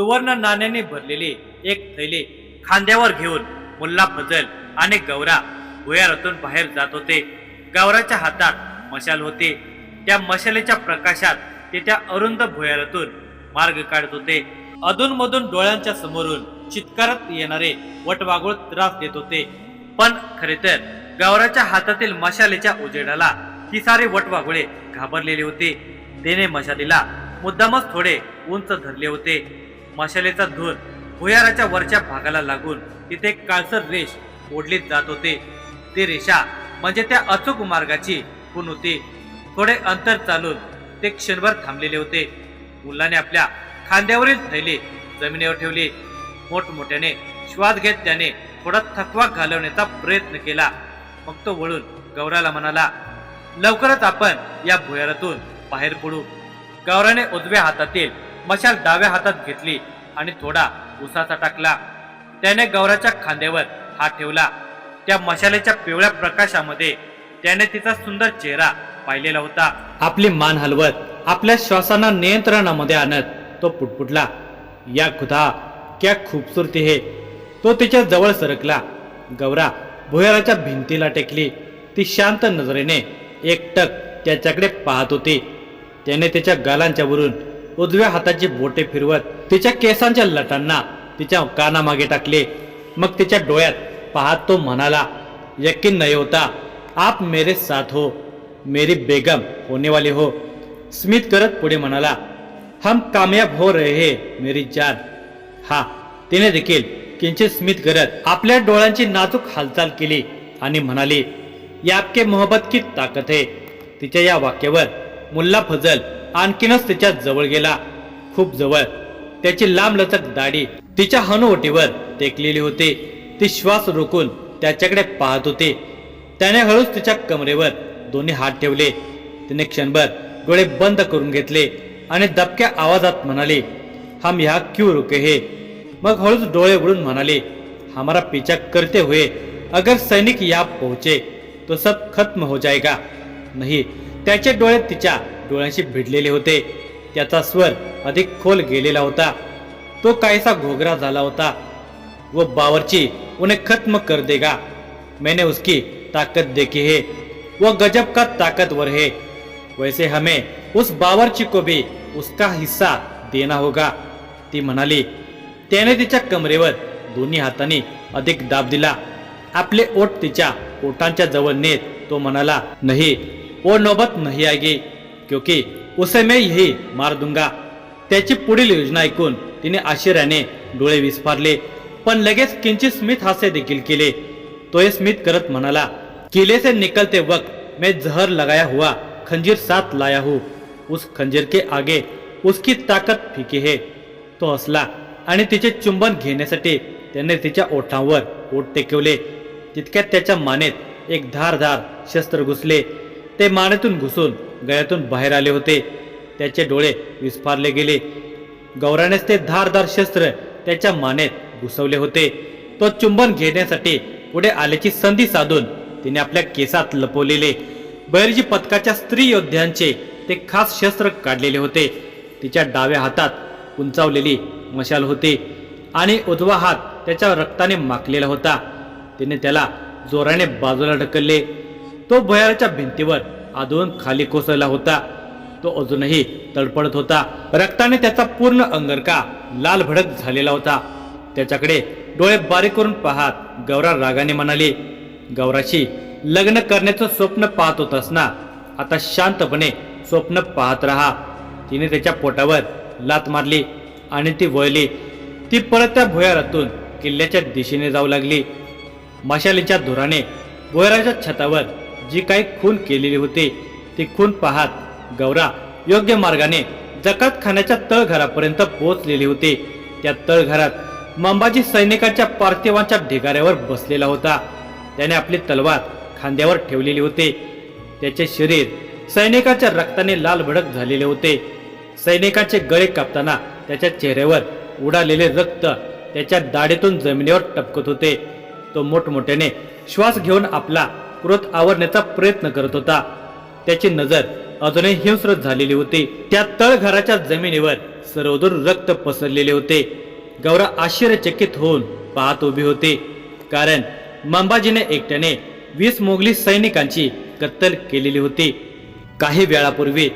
सुवर्ण नाण्याने भरलेली एक थैली खांद्यावर घेऊन मुल्ला फजल आणि गौरा भुयारातून बाहेर जात होते. गौराच्या हातात मशाल होते. त्या मशालेच्या प्रकाशात ते त्या अरुंद भुयारातून मार्ग काढत होते. अधूनमधून डोळ्यांच्या समोरून चित्कारत येणारे वटवागुळ त्रास देत होते. पण खरे तर गौराच्या हातातील मशालेच्या उजेडाला ही सारे वटवागुळे घाबरलेले होते. त्याने मशालीला मुद्दामच थोडे उंच धरले होते. मशालेचा धूर भुयाराच्या वरच्या भागाला लागून तिथे काळसर रेष ओढलीत जात होते. ती रेषा म्हणजे त्या अचूक मार्गाची खून होती. थोडे अंतर चालून ते क्षणभर थांबलेले होते. मुलाने आपल्या खांद्यावरील थैली जमिनीवर ठेवली. मोठमोठ्याने श्वास घेत त्याने थोडा थकवा घालवण्याचा प्रयत्न केला. मग तो वळून गौराला म्हणाला लवकरच आपण या भुयारातून बाहेर पडू. गौराने उजव्या हातातील मशाल डाव्या हातात घेतली आणि थोडा उसाचा टाकला. त्याने गौराच्या खांद्यावर हात ठेवला. त्या मशालेच्या पिवळ्या प्रकाशामध्ये त्याने तिचा सुंदर चेहरा पाहिलेला होता. आपली मान हलवत आपल्या श्वासांना नियंत्रणामध्ये आणत तो पुटपुटला. या खुदा क्या खूबसूरती हे. तो तिच्या जवळ सरकला. गौरा भुयाराच्या भिंतीला टेकली. ती शांत नजरेने एकटक त्याच्याकडे पाहत होती. त्याने त्याच्या गालांच्या वरून उजव्या हाताची बोटे फिरवत तिच्या केसांच्या लटांना तिच्या कानामागे टाकले. मग तिच्या डोळ्यात पाहत तो म्हणाला यकीन नाही होता आप मेरे साथ हो मेरी बेगम होने वाले हो. स्मित करत पुढे म्हणाला हम कामयाब हो रहे हे मेरी जान. हा. तिने देखील किंचित स्मित करत आपल्या डोळ्यांची नाजूक हालचाल केली आणि म्हणाली "ये आपके मोहब्बत की ताकद है. तिच्या या वाक्यावर मुल्ला फजल आणखीनच तिच्या जवळ गेला. खूप जवळ. त्याची लांबलचक दाढी तिच्या हनुवटीवर टेकलेली होती. ती श्वास रोखून त्याच्याकडे पाहत होते. त्याने हळूच तिच्या कमरेवर दोन्ही हात ठेवले. तिने क्षणभर डोळे बंद करून घेतले आणि दबक्या आवाजात म्हणाले हम ह्या क्यों रुके हे? मग हळूच डोळे उघडून म्हणाले हमारा पीछा करते हुए अगर सैनिक या पहुंचे तो सब खत्म हो जाएगा. नाही त्याचे डोळे तिच्या डोळ्यांशी भिडलेले होते. त्याचा स्वर अधिक खोल गेलेला होता. तो काहीसा घोगरा झाला होता. वो बावरची उन्हें खत्म कर देगा. मैंने उसकी ताकत देखी है. वो गजब का ताकतवर है. वैसे हमें उस बावरची को भी उसका हिस्सा देना होगा. ती म्हणाली त्याने तिच्या कमरेवर दोन्ही हातांनी अधिक दाब दिला. आपले ओठ तिच्या ओठांच्या जवळ नेत. तो म्हणाला नाही वो नौबत नहीं आएगी क्योंकि उसे मैं यही मार दूंगा। त्याची पुढील योजना ऐकून तिने आश्चर्याने डोळे विस्फारले पण लगेच किंचित स्मित हास्य देखील केले. तो हे स्मित करत म्हणाला किले से निकलते वक्त मैं जहर लगाया हुआ खंजीर साथ लाया हूँ. उस खंजीर के आगे उसकी ताकत फिकी है. तो हसला आणि तिचे चुंबन घेण्यासाठी त्याने तिच्या ओठांवर ओठ टेकवले. तितक्यात त्याच्या मानेत एक धारधार शस्त्र घुसले. ते मानेतून घुसून गळ्यातून बाहेर आले होते. त्याचे डोळे विस्फारले गेले. गौरानेच ते धारदार शस्त्र त्याच्या मानेत घुसवले होते. तो चुंबन घेण्यासाठी पुढे आल्याची संधी साधून तिने आपल्या केसात लपवलेले. बैरजी पथकाच्या स्त्री योद्ध्यांचे ते खास शस्त्र काढलेले होते. तिच्या डाव्या हातात उंचावलेली मशाल होती आणि उजवा हात त्याच्या रक्ताने माखलेला होता. तिने त्याला जोराने बाजूला ढकलले. तो भुयाराच्या भिंतीवर आदळून खाली कोसळला होता. तो अजूनही तडपडत होता. रक्ताने त्याचा पूर्ण अंगरका लाल भडक झालेला होता. त्याच्याकडे डोळे बारीक करून पाहत गौरा रागाने म्हणाली गौराशी लग्न करण्याचं स्वप्न पाहत होतास ना आता शांतपणे स्वप्न पाहत राहा. तिने त्याच्या पोटावर लात मारली आणि ती वळली. ती परत त्या भुयारातून किल्ल्याच्या दिशेने जाऊ लागली. मशालीच्या धुराने भुयाराच्या छतावर जी काही खून केलेली होती ती खून पाहत गौरा योग्य मार्गाने जकात खाण्याच्या तळघरापर्यंत पोहोचलेली होती. त्या तळघरात मंबाजी सैनिकांच्या पार्थिवांच्या ढिगाऱ्यावर बसलेला होता. त्याने आपली तलवार खांद्यावर ठेवलेली होती. त्याचे शरीर सैनिकाच्या रक्ताने लाल भडक झालेले होते. सैनिकाचे गळे कापताना त्याच्या चेहऱ्यावर उडालेले रक्त त्याच्या दाढीतून जमिनीवर टपकत होते. तो मोठमोठ्याने श्वास घेऊन आपला क्रोध आवरण्याचा प्रयत्न करत होता. त्याची नजर अजूनही हिंस्रत झालेली होती. त्या तळघराच्या जमिनीवर सर्वदूर रक्त पसरलेले होते. गौरा आश्चर्यचकित होऊन पाहत उभी होती. कारण मंबाजीने एकट्याने वीस मोगली सैनिकांची कत्तल केलेली होती. काही वेळापूर्वी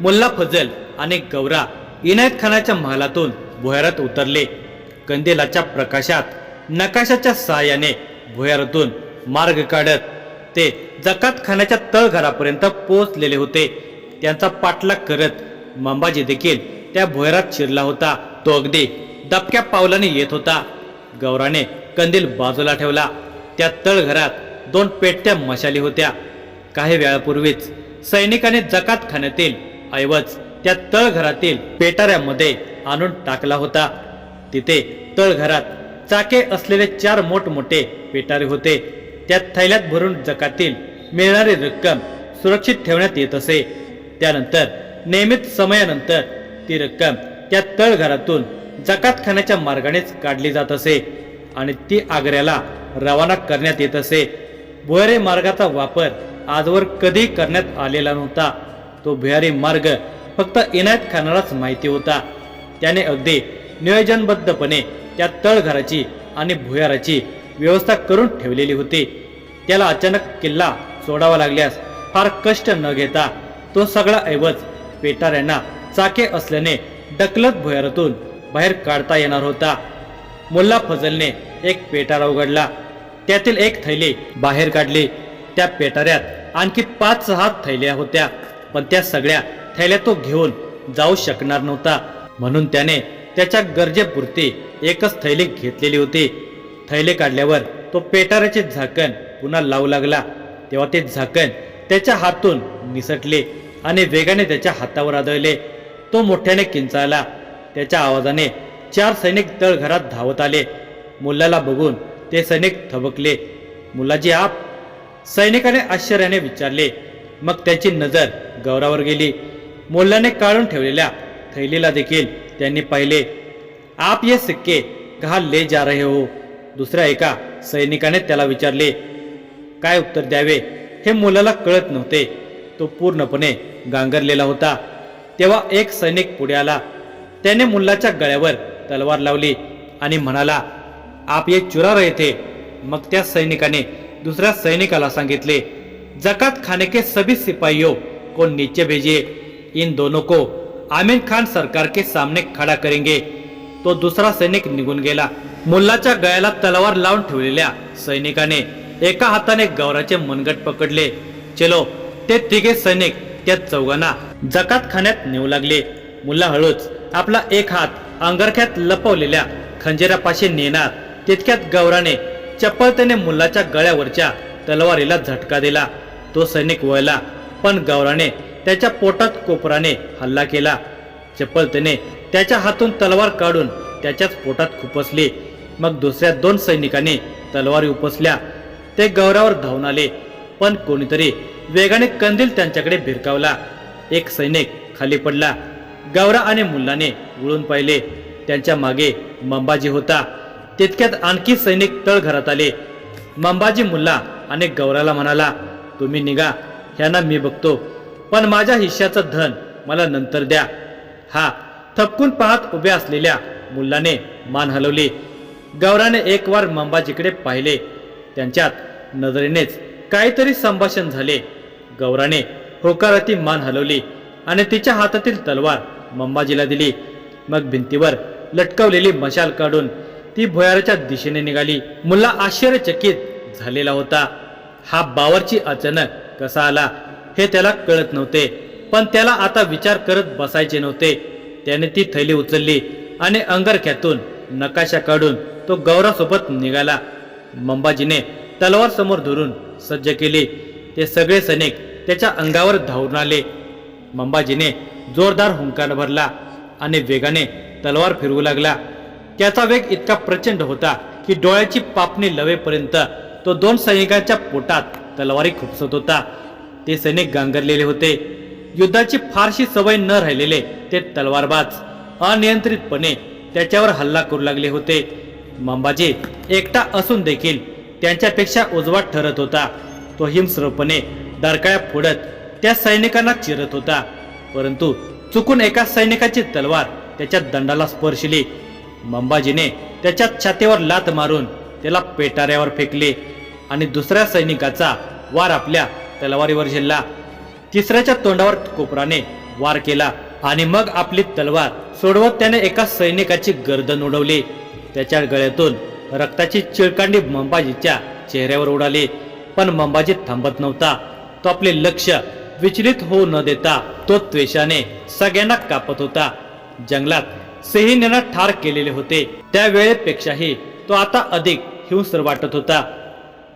मुल्ला फजल आणि गौरा इनायत खानाच्या महालातून भुयारात उतरले. कंदिलाच्या प्रकाशात नकाशाच्या सहाय्याने भुयारातून मार्ग काढत ते जकात खानाच्या तळघरापर्यंत पोहोचलेले होते. त्यांचा पाठलाग करत मंबाजी देखील त्या भोयरात शिरला होता. तो अगदी दबक्या पावलाने येत होता. गौराने कंदील बाजूला ठेवला. त्या तळघरात दोन पेटत्या मशाली होत्या. काही वेळापूर्वीच सैनिकाने जकात खाण्यातील ऐवज त्या तळघरातील पेटाऱ्यामध्ये आणून टाकला होता. तिथे तळघरात चाके असलेले चार मोठमोठे पेटारे होते. त्यात थैल्यात भरून जकातील मिळणारी रक्कम सुरक्षित ठेवण्यात येत असे. त्यानंतर नियमित समयानंतर ती रक्कम त्या तळघरातून जकात खाण्याच्या मार्गानेच काढली जात असे आणि ती आग्र्याला रवाना करण्यात येत असे. भुयारी मार्गाचा वापर आजवर कधी करण्यात आलेला नव्हता. तो भुयारी मार्ग फक्त इनायत खानालाच माहिती होता. त्याने अगदी नियोजनबद्धपणे त्या तळघराची आणि भुयाराची व्यवस्था करून ठेवलेली होती. त्याला अचानक किल्ला सोडावा लागल्यास फार कष्ट न घेता तो सगळा ऐवज पेटाऱ्यांना चाके असल्याने डकलत भुयारातून बाहेर काढता येणार होता. मुल्ला फजलने एक पेटारा उघडला. त्यातील एक थैली बाहेर काढली. त्या पेटाऱ्यात आणखी पाच सहा थैल्या होत्या पण त्या सगळ्या थैल्या तो घेऊन जाऊ शकणार नव्हता. म्हणून त्याने त्याच्या गरजेपुरती एकच थैली घेतलेली होती. थैले काढल्यावर तो पेटाऱ्याचे झाकण पुन्हा लावू लागला. तेव्हा ते झाकण त्याच्या हातून निसटले आणि वेगाने त्याच्या हातावर आदळले. तो मोठ्याने किंचाळला. त्याच्या आवाजाने चार सैनिक तळघरात धावत आले. मुलाला बघून ते सैनिक थबकले. मुलाजी आप. सैनिकाने आश्चर्याने विचारले. मग त्याची नजर गौरावर गेली. मुल्लाने काढून ठेवलेल्या थैलीला देखील त्यांनी पाहिले. आप ये सिक्के कहा ले जा रहे हो? दुसऱ्या एका सैनिकाने त्याला विचारले. काय उत्तर द्यावे हे मुलाला कळत नव्हते. तो पूर्णपणे गांगरलेला होता. तेव्हा एक सैनिक पुढे आला. त्याने मुलाच्या गळ्यावर तलवार लावली आणि म्हणाला आप ये चुरा रहे थे. मग त्या सैनिकाने दुसऱ्या सैनिकाला सांगितले जकात खाने के सभी सिपाहियों को नीचे भेजिए. इन दोनों को आमिर खान सरकार के सामने खड़ा करेंगे. तो दुसरा सैनिक निघून गेला. मुलाच्या गळ्याला तलवार लावून ठेवलेल्या सैनिकाने एका हाताने गौराचे मनगट पकडले. चलो ते तिघे सैनिक त्या चौघांना जकात खाण्यात नेऊ लागले. मुला हळूच आपला एक हात अंगरख्यात लपवलेल्या खंजेरापाशी नेणार तितक्यात गौराने चपळतेने मुलाच्या गळ्यावरच्या तलवारीला झटका दिला. तो सैनिक वळला पण गौराने त्याच्या पोटात कोपराने हल्ला केला. चपळतेने त्याच्या हातून तलवार काढून त्याच्याच पोटात खुपसली. मग दुसऱ्या दोन सैनिकांनी तलवारी उपसल्या. ते गौरावर धावून आले. पण कोणीतरी वेगाने कंदील त्यांच्याकडे भिरकावला. एक सैनिक खाली पडला. गौरा आणि मुलाने उळून पाहिले. त्यांच्या मागे मंबाजी होता. तितक्यात आणखी सैनिक तळघरात आले. मंबाजी मुल्ला आणि गौराला म्हणाला तुम्ही निघा. ह्यांना मी बघतो. पण माझ्या हिश्श्याचं धन मला नंतर द्या. हा थपकून पाहत उभ्या असलेल्या मुलाने मान हलवली. गौराने एक वार मंबाजीकडे पाहिले. त्यांच्यात नजरेनेच काहीतरी संभाषण झाले. गौराने होकाराती मान हलवली आणि तिच्या हातातील तलवार मंबाजीला दिली. मग भिंतीवर लटकवलेली मशाल काढून ती भुयाराच्या दिशेने निघाली. मुल्ला आश्चर्यचकित झालेला होता. हा बावरची अचानक कसा आला हे त्याला कळत नव्हते पण त्याला आता विचार करत बसायचे नव्हते. त्याने ती थैली उचलली आणि अंगरख्यातून नकाशा काढून तो गौरासोबत निघाला. मंबाजीने तलवार समोर धरून सज्ज केले. ते सगळे सैनिक त्याच्या अंगावर धावून आले. मंबाजीने जोरदार हुंकार भरला आणि वेगाने तलवार फिरवू लागला. त्याचा वेग इतका प्रचंड होता की डोळ्याची पापणी लवेपर्यंत तो दोन सैनिकांच्या पोटात तलवारी खुपसत होता. ते सैनिक गांगरलेले होते. युद्धाची फारशी सवय न राहिलेले ते तलवारबाज अनियंत्रितपणे त्याच्यावर हल्ला करू लागले होते. मंबाजी एकटा असून देखील त्यांच्यापेक्षा उजवाट ठरत होता. तो हिंस्रपणे डरकाळ्या फोडत त्या सैनिकांना चिरत होता. परंतु चुकून एका सैनिकाची तलवार त्याच्या दंडाला स्पर्शली. मंबाजीने त्याच्या छातीवर लात मारून त्याला पेटाऱ्यावर फेकले आणि दुसऱ्या सैनिकाचा वार आपल्या तलवारीवर झेलला. तिसऱ्याच्या तोंडावर कोपराने वार केला आणि मग आपली तलवार सोडवत त्याने एका सैनिकाची गर्दन उडवली. त्याच्या गळ्यातून रक्ताची चिळकांडी मंबाजीच्या चेहऱ्यावर उडाली. पण मंबाजी थांबत नव्हता. तो आपले लक्ष विचलित होऊ न देता तो त्वेषाने सगळ्यांना कापत होता. जंगलात सिंहीने ठार केलेले होते. त्या वेळेपेक्षाही तो आता अधिक हिंस्र वाटत होता.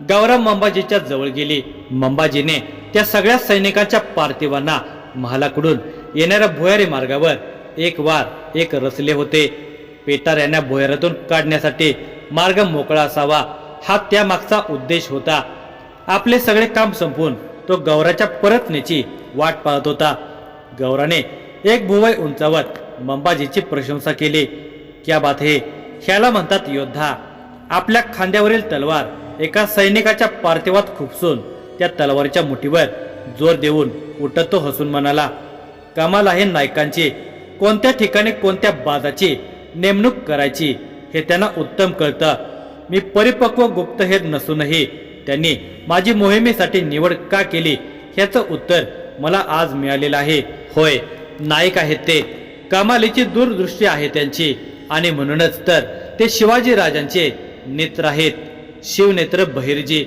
गौरव मंबाजीच्या जवळ गेली. मंबाजीने त्या सगळ्या सैनिकांच्या पार्थिवांना महालाकडून येणाऱ्या भुयारी मार्गावर एक वार एक रचले होते. पेटार यांना भोयरातून काढण्यासाठी मार्ग मोकळा असावा हा त्यामागचा उद्देश होता. आपले सगळे काम संपवून तो गौराच्या परतण्याची वाट पाहत होता. गौराने एक भुवय उंचावत मंबाजीची प्रशंसा केली. क्या बात हे ह्याला म्हणतात योद्धा. आपल्या खांद्यावरील तलवार एका सैनिकाच्या पार्थिवात खुपसून त्या तलवारीच्या मुठीवर जोर देऊन उठत तो हसून म्हणाला कमाल आहे नायकांची. कोणत्या ठिकाणी कोणत्या बाजाची नेमणूक करायची हे त्यांना उत्तम कळतं. मी परिपक्व गुप्तहेर नसूनही त्यांनी माझी मोहिमेसाठी निवड का केली ह्याचं उत्तर मला आज मिळालेलं आहे. होय नायक आहेत ते. कमालीची दूरदृष्टी आहे त्यांची. आणि म्हणूनच तर ते शिवाजी राजांचे नेत्र आहेत. शिवनेत्र बहिर्जी.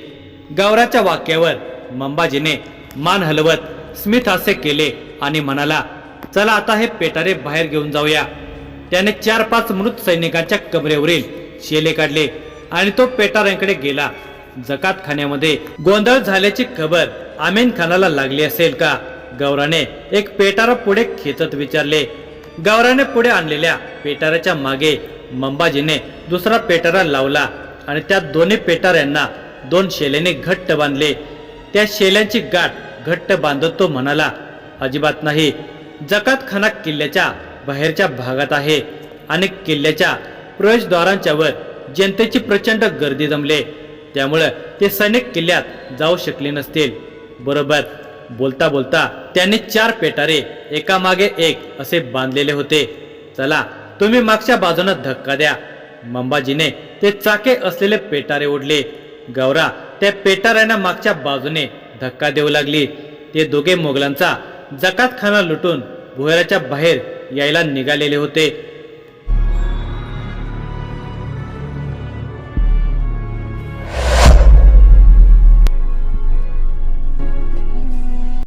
गावराच्या वाक्यावर मंबाजीने मान हलवत स्मित हास्य केले आणि म्हणाला चला आता हे पेटारे बाहेर घेऊन जाऊया. त्याने चार पाच मृत सैनिकांच्या कमरेवरील शेले काढले आणि तो पेटाऱ्यांकडे गेला. जकात खाण्यामध्ये गोंधळ झाल्याची खबर आमेन खानाला लागली असेल का? गौराने एक पेटारा पुढे खेचत विचारले. गौराने पुढे आणलेल्या पेटाऱ्याच्या मागे मंबाजीने दुसरा पेटारा लावला आणि त्या दोन्ही पेटाऱ्यांना दोन शेल्याने घट्ट बांधले. त्या शेल्यांची गाठ घट्ट बांधत तो म्हणाला अजिबात नाही. जकात खाना किल्ल्याच्या बाहेरच्या भागात आहे. आणि किल्ल्याच्या प्रवेशद्वारांच्या वर जनतेची प्रचंड गर्दी जमले. त्यामुळं ते सैनिक किल्ल्यात जाऊ शकले नसतील. बरोबर. बोलता बोलता त्यांनी चार पेटारे एका मागे एक असे बांधलेले होते. चला तुम्ही मागच्या बाजूने धक्का द्या. मंबाजीने ते चाके असलेले पेटारे ओढले. गौरा त्या पेटाऱ्यांना मागच्या बाजूने धक्का देऊ लागली. ते दोघे मोगलांचा जकात खाना लुटून भुयाराच्या बाहेर यायला निघालेले होते.